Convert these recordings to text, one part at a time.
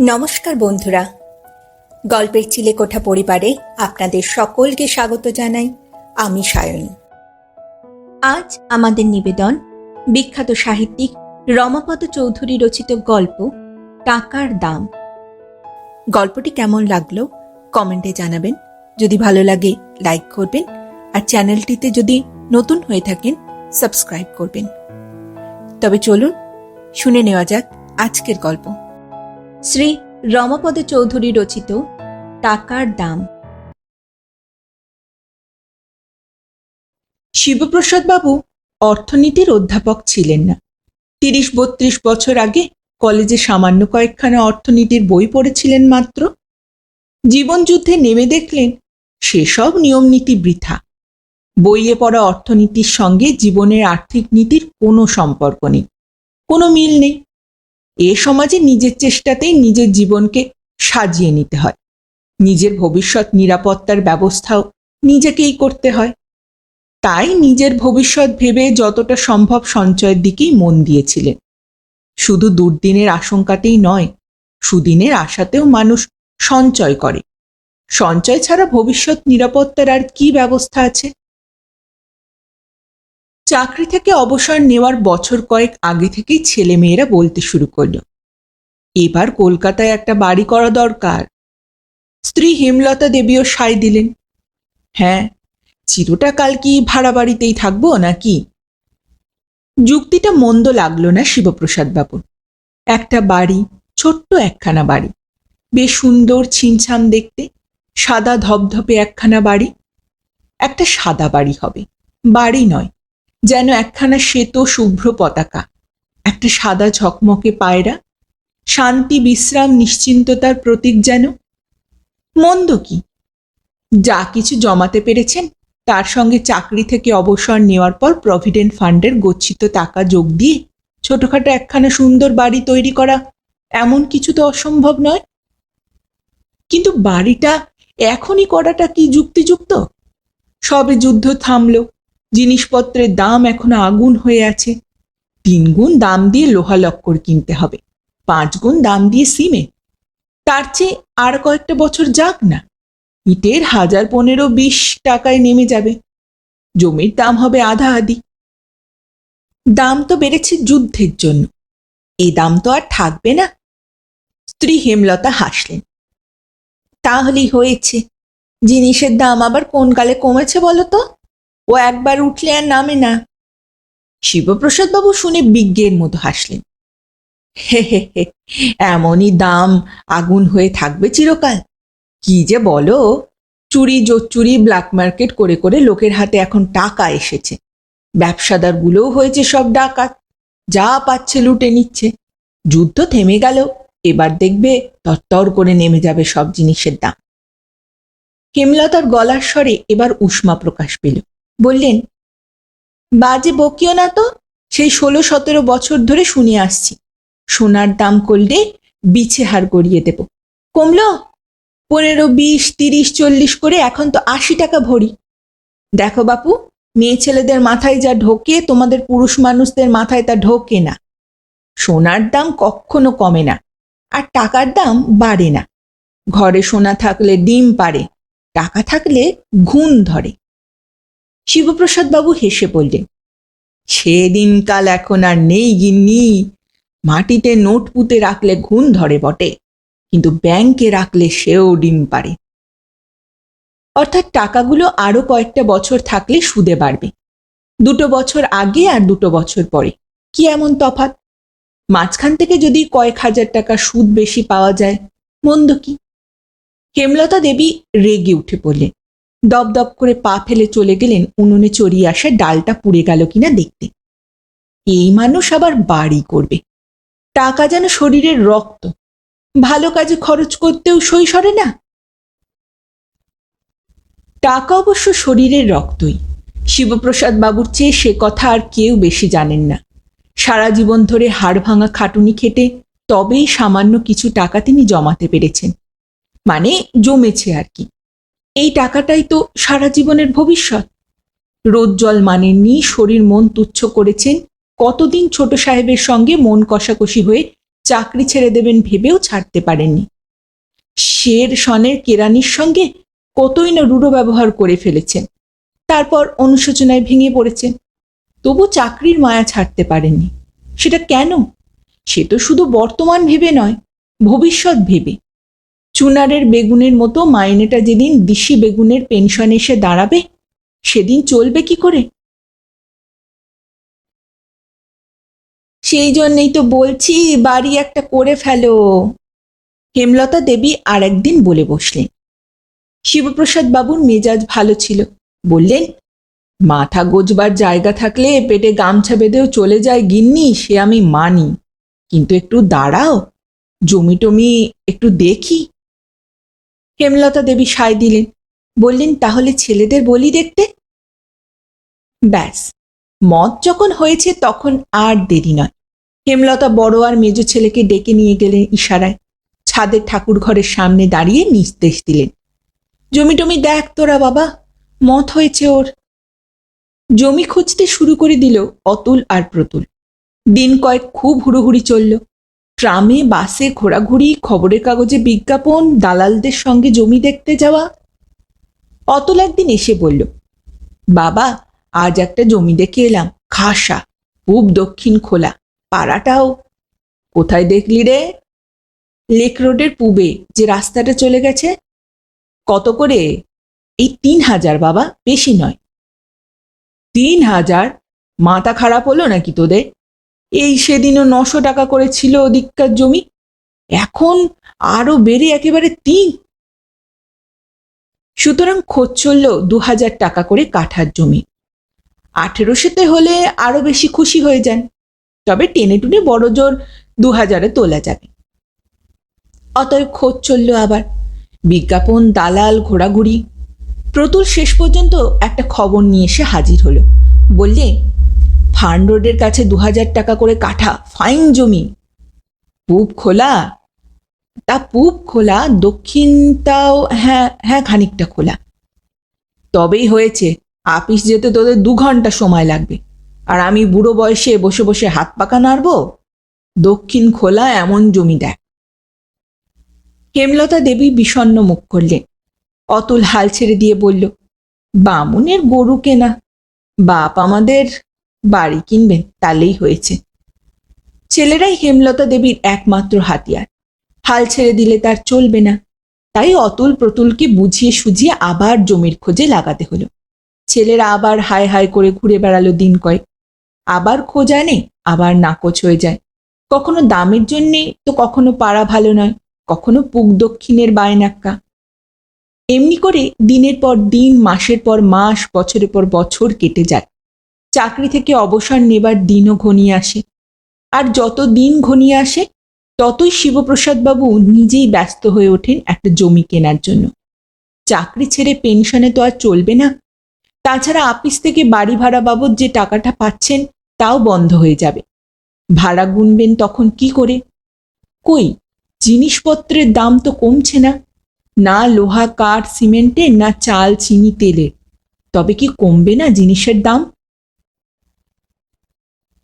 নমস্কার বন্ধুরা। গল্পের চিলেকোঠা পরিবারে আপনাদের সকলকে স্বাগত জানাই আমি সায়নী। আজ আমাদের নিবেদন বিখ্যাত সাহিত্যিক রমাপদ চৌধুরী রচিত গল্প, টাকার দাম। গল্পটি কেমন লাগল কমেন্টে জানাবেন। যদি ভালো লাগে, লাইক করবেন আর চ্যানেলটিতে যদি নতুন হয়ে থাকেন, সাবস্ক্রাইব করবেন। তবে চলুন, শুনে নেওয়া যাক আজকের গল্প। শ্রী রমাপদ চৌধুরী রচিত টাকার দাম। শিবপ্রসাদ বাবু অর্থনীতির অধ্যাপক ছিলেন না। তিরিশ বত্রিশ বছর আগে কলেজে সামান্য কয়েকখানা অর্থনীতির বই পড়েছিলেন মাত্র। জীবনযুদ্ধে নেমে দেখলেন সেসব নিয়মনীতি বৃথা। বইয়ে পড়া অর্থনীতির সঙ্গে জীবনের আর্থিক নীতির কোনো সম্পর্ক নেই। কোনো মিল নেই। এ সমাজে নিজের চেষ্টাতেই নিজের জীবনকে সাজিয়ে নিতে হয়। নিজের ভবিষ্যৎ নিরাপত্তার ব্যবস্থাও নিজেকেই করতে হয়। তাই নিজের ভবিষ্যৎ ভেবে যতটা সম্ভব সঞ্চয়ের দিকেই মন দিয়েছিলেন। শুধু দুর্দিনের আশঙ্কাতেই নয়, সুদিনের আশাতেও মানুষ সঞ্চয় করে। সঞ্চয় ছাড়া ভবিষ্যৎ নিরাপত্তার আর কি ব্যবস্থা আছে? চাকরি থেকে অবসর নেওয়ার বছর কয়েক আগে থেকেই ছেলেমেয়েরা বলতে শুরু করল। এবার কলকাতায় একটা বাড়ি করা দরকার। স্ত্রী হেমলতা দেবীও সায় দিলেন। হ্যাঁ চিরটা কাল কি ভাড়া বাড়িতেই থাকব নাকি? যুক্তিটা মন্দ লাগল না শিবপ্রসাদ বাবুর। একটা বাড়ি, ছোট্ট একখানা বাড়ি। বেশ সুন্দর ছিমছাম দেখতে, সাদা ধপধপে একখানা বাড়ি। একটা সাদা বাড়ি হবে, বাড়ি নয় যেন একখানা শ্বেত শুভ্র পতাকা। একটা সাদা ঝকমকে পায়রা। শান্তি, বিশ্রাম, নিশ্চিন্ততার প্রতীক যেন। মন্দ কি? যা কিছু জমাতে পেরেছেন, তার সঙ্গে চাকরি থেকে অবসর নেওয়ার পর প্রভিডেন্ট ফান্ডের গচ্ছিত টাকা যোগ দিয়ে ছোটখাটো একখানা সুন্দর বাড়ি তৈরি করা এমন কিছু তো অসম্ভব নয়। কিন্তু বাড়িটা এখনই করাটা কি যুক্তিযুক্ত? সবে যুদ্ধ থামলো জিনিসপত্রের দাম এখনও আগুন হয়ে আছে। তিন গুণ দাম দিয়ে লোহা লক্কর কিনতে হবে। পাঁচ গুণ দাম দিয়ে সিমেন্ট। তার চেয়ে আর কয়েকটা বছর যাক না। ইটের হাজার পনেরো বিশ টাকায় নেমে যাবে। জমির দাম হবে আধা আধি। দাম তো বেড়েছে যুদ্ধের জন্য। এ দাম তো আর থাকবে না। স্ত্রী হেমলতা হাসলেন। তাহলেই হয়েছে। জিনিসের দাম আবার কোন কালে কমেছে বলো তো? ও একবার উঠলে আর নামে না। শিবপ্রসাদ বাবু শুনে বিজ্ঞের মতো হাসলেন। হে হে হে, এমনই দাম আগুন হয়ে থাকবে চিরকাল। কি যে বলো, চুরি জোচ্চুরি ব্ল্যাক মার্কেট করে করে লোকের হাতে এখন টাকা এসেছে। ব্যবসাদারগুলোও হয়েছে সব ডাকাত। যা পাচ্ছে লুটে নিচ্ছে। যুদ্ধ থেমে গেল, এবার দেখবে তরতর করে নেমে যাবে সব জিনিসের দাম। হেমলতার গলার স্বরে এবার উষ্মা প্রকাশ পেল। বললেন, বাজে বকিও না তো, সেই ষোলো সতেরো বছর ধরে শুনে আসছি। সোনার দাম করলে বিছে হার গড়িয়ে দেব। কমলো, পনেরো, বিশ, তিরিশ, চল্লিশ করে এখন তো আশি টাকা ভরি। দেখো বাপু, মেয়ে ছেলেদের মাথায় যা ঢোকে, তোমাদের পুরুষ মানুষদের মাথায় তা ঢোকে না। সোনার দাম কখনো কমে না, আর টাকার দাম বাড়ে না। ঘরে সোনা থাকলে ডিম পারে টাকা থাকলে ঘুণ ধরে। শিবপ্রসাদ বাবু হেসে বললেন সে দিনকাল এখন আর নেই গিন্নি। মাটিতে নোট পুঁতে রাখলে ঘুণ ধরে বটে, কিন্তু ব্যাংকে রাখলে সেও ডিম পারে অর্থাৎ টাকাগুলো আরও কয়েকটা বছর থাকলে সুদে বাড়বে। দুটো বছর আগে আর দুটো বছর পরে। কি এমন তফাৎ? মাঝখান থেকে যদি কয়েক হাজার টাকা সুদ বেশি পাওয়া যায়, মন্দ কি? হেমলতা দেবী রেগে উঠে পড়লেন দপদপ করে পা ফেলে চলে গেলেন উনুনে চড়িয়ে আসা ডালটা পুড়ে গেল কিনা দেখতে। এই মানুষ আবার বাড়ি করবে। টাকা যেন শরীরের রক্ত। ভালো কাজে খরচ করতেও সই সরে না। টাকা অবশ্য শরীরের রক্তই। শিবপ্রসাদ বাবুর চেয়ে সে কথা আর কেউ বেশি জানেন না। সারা জীবন ধরে হাড় ভাঙা খাটুনি খেটে তবেই সামান্য কিছু টাকা তিনি জমাতে পেরেছেন। মানে জমেছে আর কি। এই টাকাটাই তো সারা জীবনের ভবিষ্যৎ। রোদ জল মানেননি, শরীর মন তুচ্ছ করেছেন। কতদিন ছোট সাহেবের সঙ্গে মন কষাকষি হয়ে চাকরি ছেড়ে দেবেন ভেবেও ছাড়তে পারেননি। শের সনের কেরানির সঙ্গে কতই না রূঢ় ব্যবহার করে ফেলেছেন। তারপর অনুশোচনায় ভেঙে পড়েছেন। তবু চাকরির মায়া ছাড়তে পারেননি। সেটা কেন? সে তো শুধু বর্তমান ভেবে নয়, ভবিষ্যৎ ভেবে। চুনারের বেগুনের মতো মাইনেটা যেদিন দিশি বেগুনের পেনশন এসে দাঁড়াবে, সেদিন চলবে কি করে? সেই জন্যই তো বলছি, বাড়ি একটা করে ফেলো। হেমলতা দেবী আর একদিন বলে বসলেন। শিবপ্রসাদ বাবুর মেজাজ ভালো ছিল। বললেন, মাথা গোজবার জায়গা থাকলে পেটে গামছা বেঁধেও চলে যায় গিন্নি, সে আমি মানি। কিন্তু একটু দাঁড়াও জমি টমি একটু দেখি। হেমলতা দেবী সায় দিলেন। বললেন, তাহলে ছেলেদের বলি দেখতে? ব্যাস মত যখন হয়েছে তখন আর দেরি নয়। হেমলতা বড় আর মেজ ছেলেকে ডেকে নিয়ে গেলেন ইশারায়। ছাদের ঠাকুর ঘরের সামনে দাঁড়িয়ে নির্দেশ দিলেন, জমি টমি দেখ তোরা বাবা মত হয়েছে ওর। জমি খুঁজতে শুরু করে দিল অতুল আর প্রতুল। দিন কয়েক খুব হুড়োহুড়ি চলল। ট্রামে, বাসে ঘোরাঘুরি, খবরের কাগজে বিজ্ঞাপন, দালালদের সঙ্গে জমি দেখতে যাওয়া। অতল একদিন এসে বলল, বাবা, আজ একটা জমি দেখে এলাম, খাসা, পূব দক্ষিণ খোলা, পাড়াটাও। কোথায় দেখলি রে? লেক রোডের পূবে যে রাস্তাটা চলে গেছে। কত করে? এই তিন হাজার, বাবা, বেশি নয়। তিন হাজার? মাথা খারাপ হলো নাকি তোদের? এই সেদিনও নশো টাকা করে ছিল ওদিককার জমি। এখন আরও বেড়ে একেবারে তিন। সুতরাং খোঁজ চলল দু হাজার টাকা করে কাঠার জমি। আঠেরোশোতে হলে আরও বেশি খুশি হয়ে যান। তবে টেনে টুনে বড় জোর দু হাজারে তোলা যাবে। অতএব খোঁজ চলল আবার। বিজ্ঞাপন, দালাল, ঘোরাঘুরি। প্রতুল শেষ পর্যন্ত একটা খবর নিয়ে এসে হাজির হলো। বললে ফার্ন রোডের কাছে দু হাজার টাকা করে কাঠা, ফাইন জমি। পূব খোলা? তা পূব খোলা, দক্ষিণটাও হ্যাঁ হ্যাঁ খানিকটা খোলা। তবেই হয়েছে আপিস যেতে তোদের দু ঘণ্টা সময় লাগবে। আর আমি বুড়ো বয়সে বসে বসে হাত পাকা নাড়ব? দক্ষিণ খোলা এমন জমি দেখ। হেমলতা দেবী বিষণ্ণ মুখ করলেন। অতুল হাল ছেড়ে দিয়ে বলল, বামুনের গরু কেনা। বাপ আমাদের বাড়ি কিনবেন, তাহলেই হয়েছে। ছেলেরাই হেমলতা দেবীর একমাত্র হাতিয়ার। হাল ছেড়ে দিলে তার চলবে না। তাই অতুল প্রতুলকে বুঝিয়ে সুঝিয়ে আবার জমির খোঁজে লাগাতে হলো। ছেলেরা আবার হায় হায় করে ঘুরে বেড়ালো দিন কয়েক। আবার খোঁজ আনে, আবার নাকচ হয়ে যায়। কখনো দামের জন্যে তো কখনো পাড়া ভালো নয়, কখনো পুক দক্ষিণের বায়নাক্কা। এমনি করে দিনের পর দিন, মাসের পর মাস, বছরের পর বছর কেটে যায়। চাকরি থেকে অবসর নেবার দিনও ঘনিয়ে আসে। আর যত দিন ঘনিয়ে আসে, ততই শিবপ্রসাদ বাবু নিজেই ব্যস্ত হয়ে ওঠেন একটা জমি কেনার জন্য। চাকরি ছেড়ে পেনশনে তো আর চলবে না। তাছাড়া আপিস থেকে বাড়ি ভাড়া বাবদ যে টাকাটা পাচ্ছেন, তাও বন্ধ হয়ে যাবে। ভাড়া গুনবেন তখন কি করে? কই, জিনিসপত্রের দাম তো কমছে না। না লোহা, কাঠ, সিমেন্টের, না চাল, চিনি, তেলের। তবে কি কমবে না জিনিসের দাম?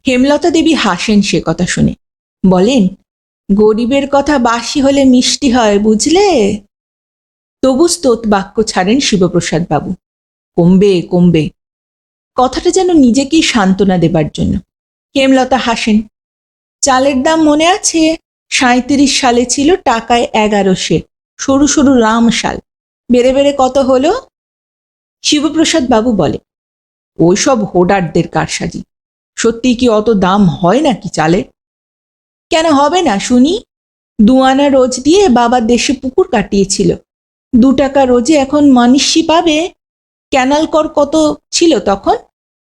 হেমলতা দেবী হাসেন সে কথা শুনে। বলেন, গরিবের কথা বাসি হলে মিষ্টি হয়, বুঝলে? তবু স্তোত বাক্য ছাড়েন শিবপ্রসাদ বাবু। কমবে কমবে। কথাটা যেন নিজেকেই সান্ত্বনা দেবার জন্য। হেমলতা হাসেন, চালের দাম মনে আছে? সাঁত্রিশ সালে ছিল টাকায় এগারোশে, সরু সরু রাম শাল। বেড়ে বেড়ে কত হলো? শিবপ্রসাদ বাবু বলে, ওইসব হোডারদের কারসাজি। সত্যি কি অত দাম হয় নাকি চালে? কেন হবে না, শুনি? দুয়ানা রোজ দিয়ে বাবা দেশে পুকুর কাটিয়েছিল। দু টাকা রোজে এখন মানিসি পাবে? ক্যানাল কর কত ছিল তখন?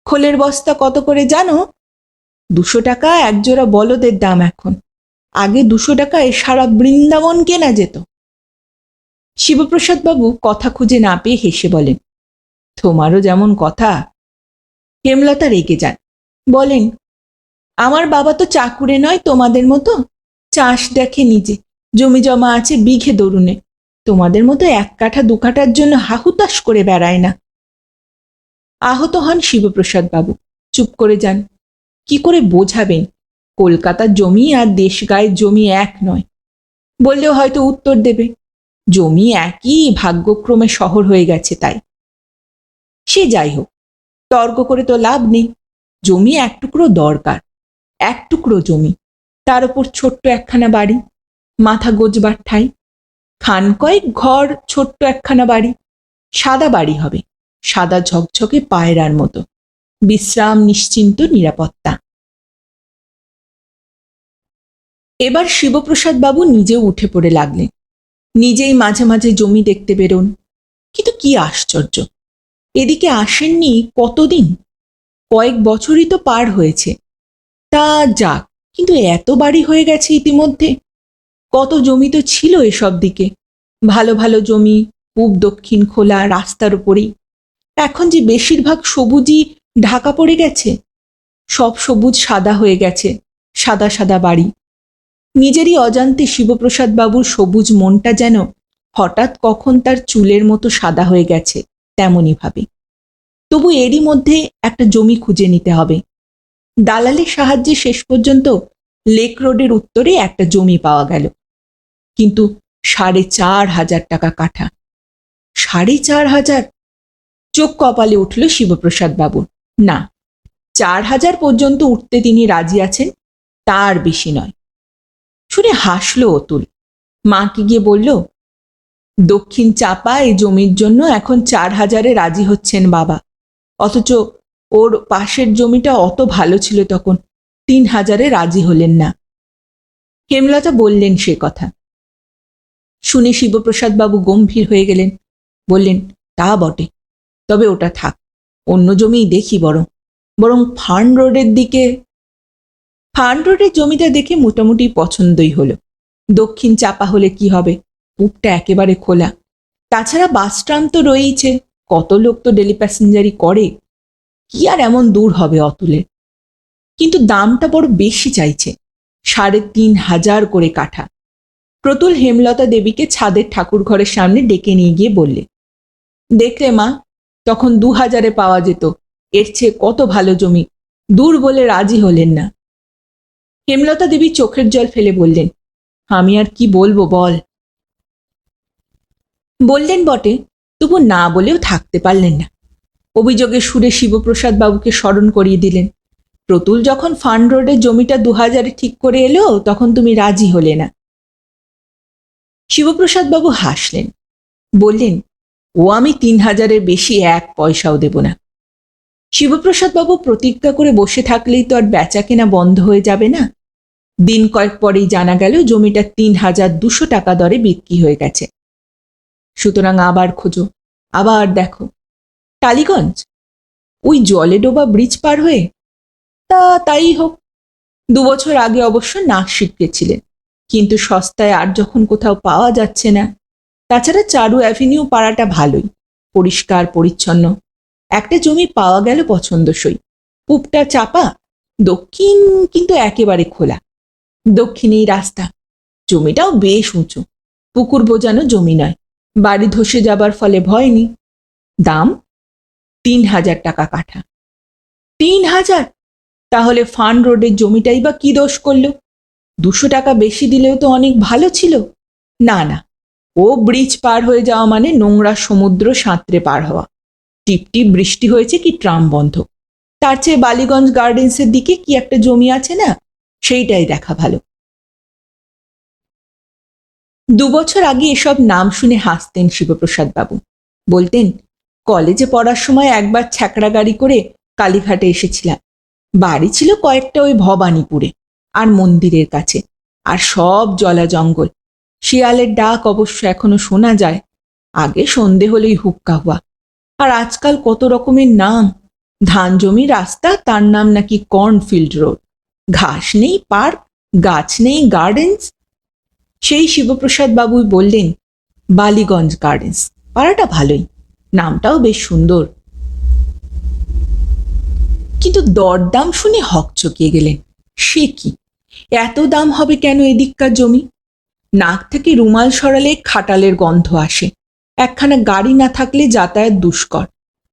খোলের বস্তা কত করে জানো? দুশো টাকা একজোড়া বলদের দাম এখন। আগে দুশো টাকায় সারা বৃন্দাবন কেনা যেত। শিবপ্রসাদ বাবু কথা খুঁজে না পেয়ে হেসে বলেন, তোমারও যেমন কথা, হেমলতা রেগে যান। বলেন, আমার বাবা তো চাকুরে নয় তোমাদের মতো। চাষ দেখে নিজে। জমি জমা আছে বিঘে দরুনে। তোমাদের মতো এক কাঠা দু কাঠার জন্য হাহুতাশ করে বেড়ায় না। আহত হন শিবপ্রসাদ বাবু। চুপ করে যান। কি করে বোঝাবেন? কলকাতার জমি আর দেশ গায়ের জমি এক নয়। বললেও হয়তো উত্তর দেবে। জমি একই ভাগ্যক্রমে শহর হয়ে গেছে তাই। সে যাই হোক, তর্ক করে তো লাভ নেই। জমি এক টুকরো দরকার, এক টুকরো জমি। তার উপর ছোট্ট একখানা বাড়ি, মাথা গোজবার ঠাই। খান কয়েক ঘর, ছোট্ট একখানা বাড়ি। সাদা বাড়ি হবে, সাদা ঝকঝকে পায়রার মতো। বিশ্রাম নিশ্চিন্ত নিরাপত্তা। এবার শিবপ্রসাদ বাবু নিজেও উঠে পড়ে লাগলেন। নিজেই মাঝে মাঝে জমি দেখতে বেরোন। কিন্তু কি আশ্চর্য! এদিকে আসেননি কতদিন? কয়েক বছরই তো পার হয়েছে। তা যাক, কিন্তু এত বাড়ি হয়ে গেছে ইতিমধ্যে। কত জমি তো ছিল এসব দিকে। ভালো ভালো জমি, পূব দক্ষিণ খোলা রাস্তার উপরেই। এখন যে বেশিরভাগ সবুজই ঢাকা পড়ে গেছে, সব সবুজ সাদা হয়ে গেছে, সাদা সাদা বাড়ি। নিজেরই অজান্তে শিবপ্রসাদ বাবুর সবুজ মনটা যেন হঠাৎ কখন তার চুলের মতো সাদা হয়ে গেছে, তেমনই ভাবে। তবু এরই মধ্যে একটা জমি খুঁজে নিতে হবে। দালালের সাহায্যে শেষ পর্যন্ত লেক রোডের উত্তরে একটা জমি পাওয়া গেল। কিন্তু সাড়ে চার হাজার টাকা কাঠা। সাড়ে চার হাজার? চোখ কপালে উঠল শিবপ্রসাদ বাবুর না, চার হাজার পর্যন্ত উঠতে তিনি রাজি আছেন, তার বেশি নয়। শুনে হাসল অতুল। মাকে গিয়ে বলল, দক্ষিণ চাপা এই জমির জন্য এখন চার হাজারে রাজি হচ্ছেন বাবা। অথচ ওর পাশের জমিটা অত ভালো ছিল তখন, তিন হাজারে রাজি হলেন না। হেমলতা বললেন সে কথা। শুনে শিবপ্রসাদ বাবু গম্ভীর হয়ে গেলেন। বললেন, তা বটে, তবে ওটা থাক, অন্য জমিই দেখি বরং বরং ফার্ন রোডের দিকে ফার্ন রোডের জমিটা দেখে মোটামুটি পছন্দই হলো। দক্ষিণ চাপা হলে কি হবে? কূপটা একেবারে খোলা। তাছাড়া বাস ট্রাম তো রয়েইছে। কত লোক তো ডেলি প্যাসেঞ্জারি করে? কি আর এমন দূর হবে অতুলের কিন্তু দামটা বড় বেশি চাইছে, সাড়ে তিন হাজার করে কাঠা। প্রতুল হেমলতা দেবীকে ছাদের ঠাকুর ঘরের সামনে ডেকে নিয়ে গিয়ে বললে, দেখলে মা, তখন দু হাজারে পাওয়া যেত, এর চেয়ে কত ভালো জমি, দূর বলে রাজি হলেন না। হেমলতা দেবী চোখের জল ফেলে বললেন, আমি আর কি বলব বল? বললেন বটে তবু না বলেও থাকতে পারলেন না। অভিযোগের সুরে শিবপ্রসাদ বাবুকে স্মরণ করিয়ে দিলেন। প্রতুল যখন ফান্ড রোডের জমিটা দু হাজারে ঠিক করে এলো, তখন তুমি রাজি হলে না। শিবপ্রসাদ বাবু হাসলেন। বললেন, ও আমি তিন হাজারের বেশি এক পয়সাও দেব না। শিবপ্রসাদ বাবু প্রতিজ্ঞা করে বসে থাকলেই তো আর বেচা কেনা বন্ধ হয়ে যাবে না। দিন কয়েক পরেই জানা গেল, জমিটা তিন হাজার দুশো টাকা দরে বিক্রি হয়ে গেছে। সুতরাং আবার খোঁজো। আবার দেখো। টালিগঞ্জ? ওই জলে ডোবা ব্রিজ পার হয়ে? তা তাই হোক। দু বছর আগে অবশ্য নাক শিখতেছিলেন কিন্তু সস্তায় আর যখন কোথাও পাওয়া যাচ্ছে না। তাছাড়া চারু অ্যাভিনিউ পাড়াটা ভালোই, পরিষ্কার, পরিচ্ছন্ন। একটা জমি পাওয়া গেল পছন্দসই। কূপটা চাপা, দক্ষিণ কিন্তু একেবারে খোলা। দক্ষিণেই রাস্তা। জমিটাও বেশ উঁচু। পুকুর বোজানো জমি নয়। বাড়ি ধসে যাবার ফলে ভয় নেই। দাম তিন হাজার টাকা কাঠা। তিন হাজার? তাহলে ফান রোডের জমিটাই বা কি দোষ করল? দুশো টাকা বেশি দিলেও তো অনেক ভালো ছিল। না না, ও ব্রিজ পার হয়ে যাওয়া মানে নোংরা সমুদ্র সাঁতরে পার হওয়া। টিপটিপ বৃষ্টি হয়েছে কি ট্রাম বন্ধ। তার চেয়ে বালিগঞ্জ গার্ডেন্সের দিকে কি একটা জমি আছে না? সেইটাই দেখা ভালো। দুবছর আগে এসব নাম শুনে হাসতেন শিবপ্রসাদ বাবু। বলতেন, কলেজে পড়ার সময় একবার ছ্যাকড়া গাড়ি করে কালীঘাটে এসেছিলাম। বাড়ি ছিল কয়েকটা ওই ভবানীপুরে আর মন্দিরের কাছে আর সব জলা জঙ্গল। শিয়ালের ডাক অবশ্য এখনও শোনা যায়। আগে সন্ধে হলেই হুক্কা হওয়া আর আজকাল কত রকমের নাম। ধান জমি রাস্তা, তার নাম নাকি কর্নফিল্ড রোড। ঘাস নেই, পার্ক, গাছ নেই, গার্ডেন্স সেই শিবপ্রসাদ বাবুই বললেন, বালিগঞ্জ গার্ডেন্স পাড়াটা ভালোই, নামটাও বেশ সুন্দর। কিন্তু দরদাম শুনে হকচকিয়ে গেলেন, সে কি? এত দাম হবে কেন এদিককার জমি? নাক থেকে রুমাল সরালে খাটালের গন্ধ আসে, একখানা গাড়ি না থাকলে যাতায়াত দুষ্কর,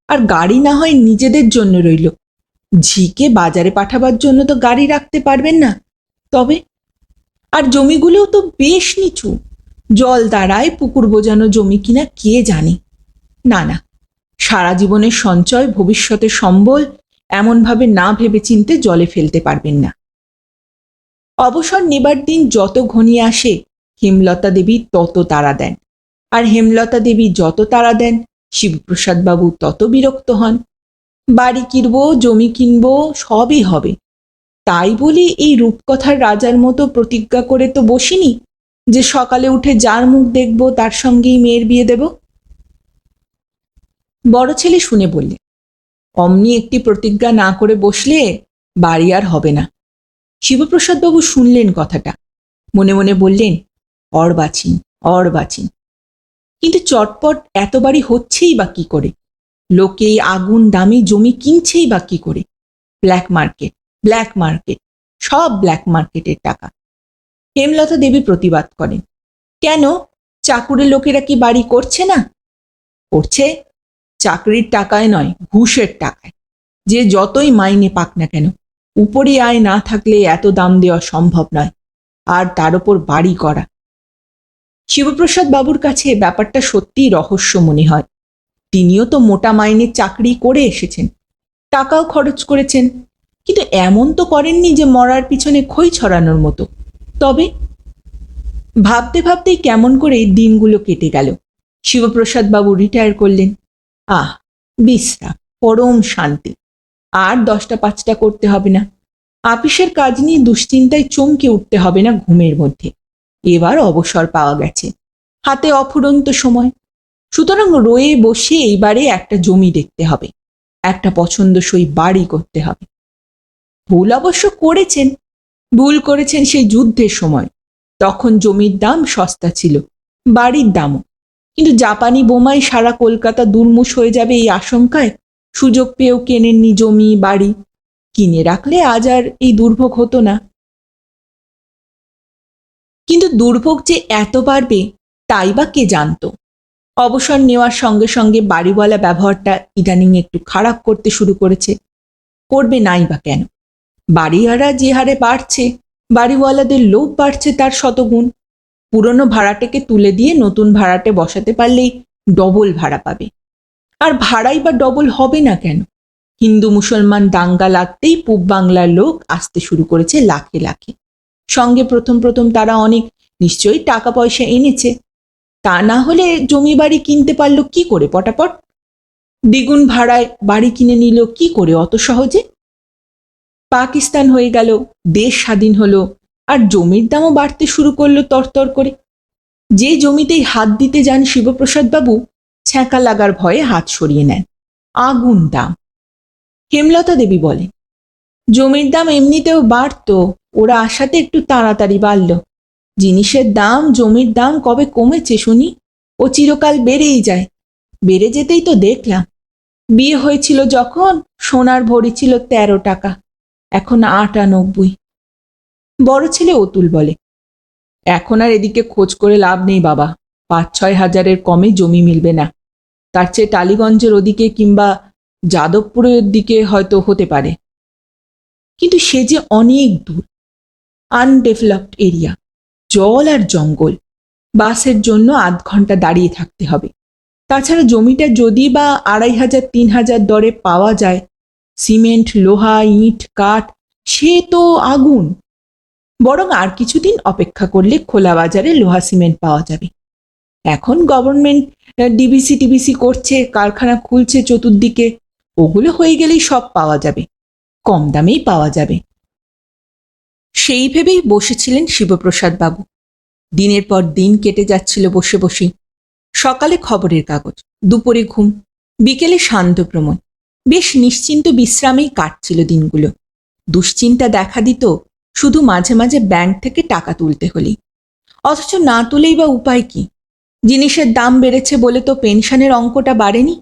আর গাড়ি না হয় নিজেদের জন্য রইল। ঝিকে বাজারে পাঠাবার জন্য তো গাড়ি রাখতে পারবেন না। তবে আর জমিগুলোও তো বেশ নিচু। জল দাঁড়ায় পুকুর বোজানো জমি কিনা কে জানে? না না, সারা জীবনের সঞ্চয় ভবিষ্যতের সম্বল এমনভাবে না ভেবে চিনতে জলে ফেলতে পারবেন না। অবসর নেবার দিন যত ঘনিয়ে আসে, হেমলতা দেবী তত তারা দেন। আর হেমলতা দেবী যত তাড়া দেন, শিবপ্রসাদবাবু তত বিরক্ত হন। বাড়ি কিনবো, জমি কিনবো, সবই হবে। তাই বলি এই রূপকথার রাজার মতো প্রতিজ্ঞা করে তো বসিনি যে সকালে উঠে যার মুখ দেখব, তার সঙ্গেই মেয়ের বিয়ে দেব? বড় ছেলে শুনে বললে, অমনি একটি প্রতিজ্ঞা না করে বসলে বাড়ি আর হবে না। শিবপ্রসাদবাবু শুনলেন কথাটা। মনে মনে বললেন অর্বাচীন অর্বাচীন কিন্তু চটপট এত বাড়ি হচ্ছেই বা কি করে? লোকে আগুন, দামি জমি কিনছেই বা কি করে? ব্ল্যাক মার্কেট ব্ল্যাক মার্কেট সব ব্ল্যাক মার্কেটের টাকা। হেমলতা দেবী প্রতিবাদ করেন। কেন? চাকুরের লোকেরা কি বাড়ি করছে না? করছে চাকরির টাকায় নয়, ঘুষের টাকায়। যে যতই মাইনে পাক না কেন, উপরে আয় না থাকলে এত দাম দেওয়া সম্ভব নয়। আর তার উপর বাড়ি করা। শিবপ্রসাদ বাবুর কাছে ব্যাপারটা সত্যিই রহস্য মনে হয়। তিনিও তো মোটা মাইনের চাকরি করে এসেছেন। টাকাও খরচ করেছেন। কিন্তু এমন তো করেননি যে মরার পিছনে খই ছড়ানোর মতো। তবে ভাবতে ভাবতেই কেমন করে দিনগুলো কেটে গেল। শিবপ্রসাদ বাবু রিটায়ার করলেন। আহ, বিশ্রাম, পরম শান্তি। আর দশটা পাঁচটা করতে হবে না। আপিসের কাজ নিয়ে দুশ্চিন্তায় চমকে উঠতে হবে না ঘুমের মধ্যে। এবার অবসর পাওয়া গেছে। হাতে অফুরন্ত সময়। সুতরাং রয়ে বসে এইবারে একটা জমি দেখতে হবে। একটা পছন্দসই বাড়ি করতে হবে। ভুল অবশ্য করেছেন। ভুল করেছেন সেই যুদ্ধের সময়। তখন জমির দাম সস্তা ছিল, বাড়ির দামও। কিন্তু জাপানি বোমায় সারা কলকাতা দুর্মুষ হয়ে যাবে এই আশঙ্কায় সুযোগ পেয়েও কেনেননি জমি, বাড়ি। কিনে রাখলে আজ আর এই দুর্ভোগ হতো না। কিন্তু দুর্ভোগ যে এত বাড়বে, তাই বা কে জানতো? অবসর নেওয়ার সঙ্গে সঙ্গে বাড়িওয়ালা ব্যবহারটা ইদানিং একটু খারাপ করতে শুরু করেছে। করবে নাই বা কেন? বাড়িওয়ালা যে হারে বাড়ছে, বাড়িওয়ালাদের লোভ বাড়ছে তার শতগুণ। পুরনো ভাড়াটাকে তুলে দিয়ে নতুন ভাড়াটে বসাতে পারলেই ডবল ভাড়া পাবে। আর ভাড়াই বা ডবল হবে না কেন? হিন্দু মুসলমান দাঙ্গা লাগতেই পূব বাংলার লোক আসতে শুরু করেছে লাখে লাখে। সঙ্গে প্রথম প্রথম তারা অনেক নিশ্চয়ই টাকা পয়সা এনেছে। তা না হলে জমি বাড়ি কিনতে পারল কি করে পটাপট? দ্বিগুণ ভাড়ায় বাড়ি কিনে নিল কি করে? অত সহজে? পাকিস্তান হয়ে গেল, দেশ স্বাধীন হলো, আর জমির দামও বাড়তে শুরু করল তরতর করে। যে জমিতেই হাত দিতে যান শিবপ্রসাদ বাবু, ছ্যাঁকা লাগার ভয়ে হাত সরিয়ে নেন। আগুন দাম। হেমলতা দেবী বলেন জমির দাম এমনিতেও বাড়তো, ওরা আসাতে একটু তাড়াতাড়ি বাড়ল। জিনিসের দাম, জমির দাম কবে কমেছে শুনি? ও চিরকাল বেড়েই যায়। বেড়ে যেতেই তো দেখলাম। বিয়ে হয়েছিল যখন, সোনার ভরি ছিল তেরো টাকা। এখন আটানব্বই। বড় ছেলে অতুল বলে, এখন আর এদিকে খোঁজ করে লাভ নেই বাবা, পাঁচ ছয় হাজারের কমে জমি মিলবে না। তার চেয়ে টালিগঞ্জের ওদিকে কিংবা যাদবপুরের দিকে হয়তো হতে পারে। কিন্তু সে যে অনেক দূর আনডেভেলপড এরিয়া জল আর জঙ্গল, বাসের জন্য আধ ঘণ্টা দাঁড়িয়ে থাকতে হবে। তাছাড়া জমিটা যদি বা আড়াই হাজার, তিন হাজার দরে পাওয়া যায় সিমেন্ট, লোহা, ইট, কাঠ, সে তো আগুন। বরং আর কিছুদিন অপেক্ষা করলে খোলা বাজারে লোহা সিমেন্ট পাওয়া যাবে। এখন গভর্নমেন্ট ডিবিসি, টিবিসি করছে, কারখানা খুলছে চতুর্দিকে। ওগুলো হয়ে গেলেই সব পাওয়া যাবে। কম দামেই পাওয়া যাবে। সেই ভেবেই বসেছিলেন শিবপ্রসাদ বাবু। দিনের পর দিন কেটে যাচ্ছিল বসে বসেই। সকালে খবরের কাগজ, দুপুরে ঘুম, বিকেলে শান্ত ভ্রমণ বেশ নিশ্চিন্ত বিশ্রামেই কাটছিল দিনগুলো। দুশ্চিন্তা দেখা দিত শুধু মাঝে মাঝে ব্যাংক থেকে টাকা তুলতে হলেই অথচ না তুলেই বা উপায় কি? জিনিসের দাম বেড়েছে বলে তো পেনশনের অঙ্কটা বাড়েনি।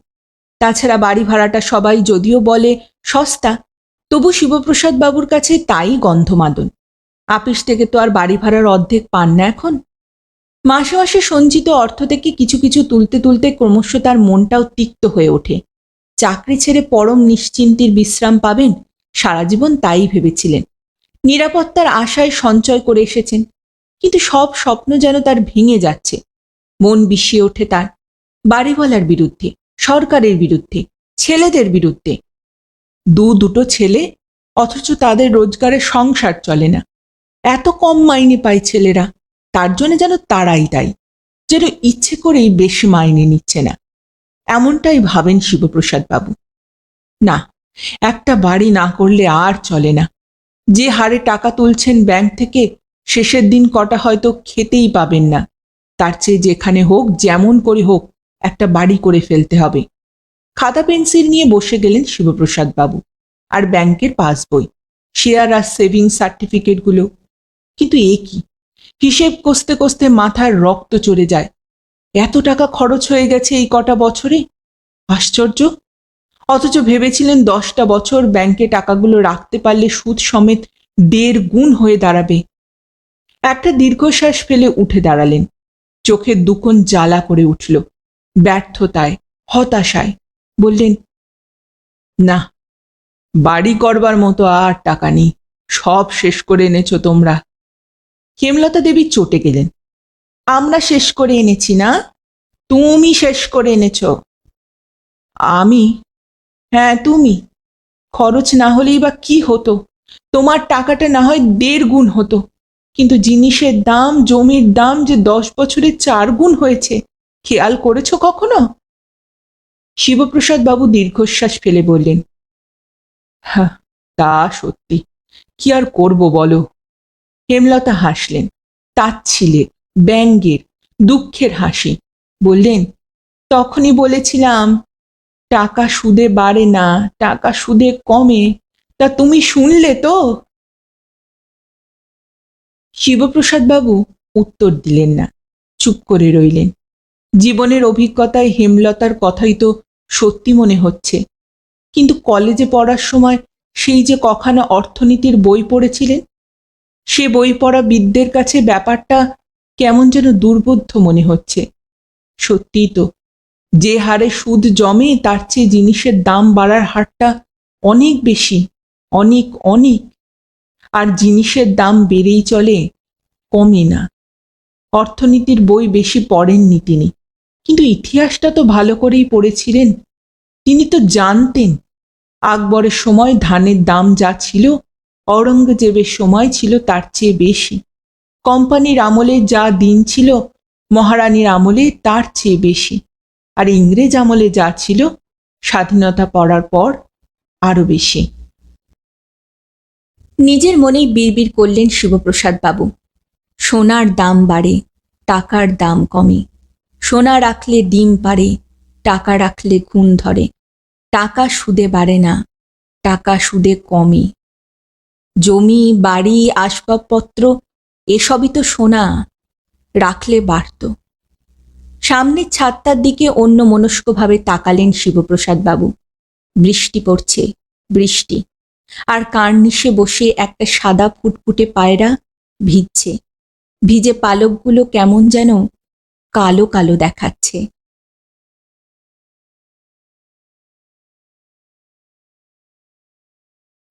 তাছাড়া বাড়ি ভাড়াটা সবাই যদিও বলে সস্তা, তবু শিবপ্রসাদ বাবুর কাছে তাই গন্ধমাদন। আপিস থেকে তো আর বাড়ি ভাড়ার অর্ধেক পান না এখন। মাসে মাসে সঞ্চিত অর্থ থেকে কিছু কিছু তুলতে তুলতে ক্রমশ তার মনটাও তিক্ত হয়ে ওঠে। চাকরি ছেড়ে পরম নিশ্চিন্তির বিশ্রাম পাবেন? সারা জীবন তাই ভেবেছিলেন। নিরাপত্তার আশায় সঞ্চয় করে এসেছেন। কিন্তু সব স্বপ্ন যেন তার ভেঙে যাচ্ছে। মন বিষিয়ে ওঠে তার। বাড়িওয়ালার বিরুদ্ধে, সরকারের বিরুদ্ধে, ছেলেদের বিরুদ্ধে। দু দুটো ছেলে, অথচ তাদের রোজগারের সংসার চলে না। এত কম মাইনে পায় ছেলেরা। তার জন্য যেন তারাই দায়ী। যেন ইচ্ছে করেই বেশি মাইনে নিচ্ছে না। এমনটাই ভাবেন শিবপ্রসাদ বাবু। না, একটা বাড়ি না করলে আর চলে না। যে হারে টাকা তুলছেন ব্যাংক থেকে, শেষের দিন কটা হয়তো খেতেই পাবেন না। তার চেয়ে যেখানে হোক, যেমন করে হোক, একটা বাড়ি করে ফেলতে হবে। খাতা পেন্সিল নিয়ে বসে গেলেন শিবপ্রসাদ বাবু আর ব্যাংকের পাসবই শেয়ার আর সেভিং সার্টিফিকেটগুলো। কিন্তু এ কি? হিসেব কষতে কষতে মাথার রক্ত চড়ে যায়। এত টাকা খরচ হয়ে গেছে এই কটা বছরে? আশ্চর্য। অথচ ভেবেছিলেন দশটা বছর ব্যাংকে টাকাগুলো রাখতে পারলে সুদ সমেত দেড় গুণ হয়ে দাঁড়াবে। একটা দীর্ঘশ্বাস ফেলে উঠে দাঁড়ালেন। চোখের দুকোন জ্বালা করে উঠল। ব্যর্থতায়, হতাশায় বললেন, না, বাড়ি করবার মতো আর টাকা নেই। সব শেষ করে এনেছো তোমরা। হেমলতা দেবী চটে গেলেন। আমরা শেষ করে এনেছি না? তুমি শেষ করে এনেছো। আমি? হ্যাঁ তুমি। খরচ না হলেই বা কি হতো? তোমার টাকাটা না হয় দেড় গুণ হতো। কিন্তু জিনিসের দাম, জমির দাম যে দশ বছরে চার গুণ হয়েছে, খেয়াল করেছ কখনো? শিবপ্রসাদ বাবু দীর্ঘশ্বাস ফেলে বললেন হ্যাঁ তা সত্যি। কি আর করব বলো? হেমলতা হাসলেন তাচ্ছিলে ব্যঙ্গের, দুঃখের হাসি। বললেন, তখনই বলেছিলাম, টাকা সুদে বাড়ে না, টাকা সুদে কমে, তা তুমি শুনলে তো? শিবপ্রসাদ বাবু উত্তর দিলেন না, চুপ করে রইলেন। জীবনের অভিজ্ঞতায় হেমলতার কথাই তো সত্যি মনে হচ্ছে। কিন্তু কলেজে পড়ার সময় সেই যে কখানা অর্থনীতির বই পড়েছিলেন, সে বই পড়া বিদ্যের কাছে ব্যাপারটা কেমন যেন দুর্বোধ্য মনে হচ্ছে। সত্যিই তো, যে হারে সুদ জমে তার চেয়ে জিনিসের দাম বাড়ার হারটা অনেক বেশি, অনেক অনেক। আর জিনিসের দাম বেড়েই চলে, কমে না। অর্থনীতির বই বেশি পড়েননি তিনি। কিন্তু ইতিহাসটা তো ভালো করেই পড়েছিলেন। তিনি তো জানতেন, আকবরের সময় ধানের দাম যা ছিল অরঙ্গজেবের সময় ছিল তার চেয়ে বেশি। কোম্পানির আমলে যা দিন ছিল, মহারানীর আমলে তার চেয়ে বেশি। আর ইংরেজ আমলে যা ছিল, স্বাধীনতা পড়ার পর আরও বেশি। নিজের মনেই বিড়বিড় করলেন শিবপ্রসাদ বাবু। সোনার দাম বাড়ে, টাকার দাম কমে। সোনা রাখলে ডিম পারে টাকা রাখলে গুণ ধরে। টাকা সুদে বাড়ে না, টাকা সুদে কমে। জমি, বাড়ি, আসবাবপত্র এসবই তো সোনা রাখলে বাড়ত। সামনের ছাদটার দিকে অন্য মনস্কভাবে তাকালেন শিবপ্রসাদ বাবু। বৃষ্টি পড়ছে, বৃষ্টি। আর কার্নিশে বসে একটা সাদা ফুটফুটে পায়রা ভিজছে। ভিজে পালকগুলো কেমন যেন কালো কালো দেখাচ্ছে।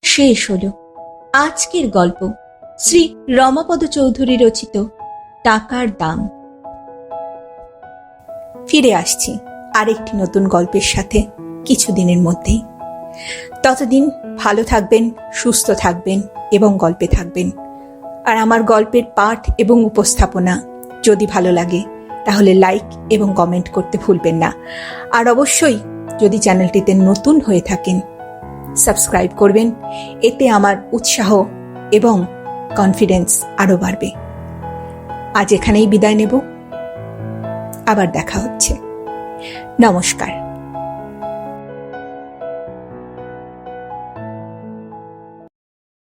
শেষ হলো। আজকের গল্প। শ্রী রমাপদ চৌধুরী রচিত টাকার দাম। ফিরে আসছি আরেকটি নতুন গল্পের সাথে কিছুদিনের মধ্যেই। ততদিন ভালো থাকবেন, সুস্থ থাকবেন এবং গল্পে থাকবেন। আর আমার গল্পের পাঠ এবং উপস্থাপনা যদি ভালো লাগে, তাহলে লাইক এবং কমেন্ট করতে ভুলবেন না। আর অবশ্যই যদি চ্যানেলটিতে নতুন হয়ে থাকেন, সাবস্ক্রাইব করবেন। এতে আমার উৎসাহ এবং কনফিডেন্স আরও বাড়বে। আজ এখানেই বিদায় নেব। আবার দেখা হচ্ছে। নমস্কার।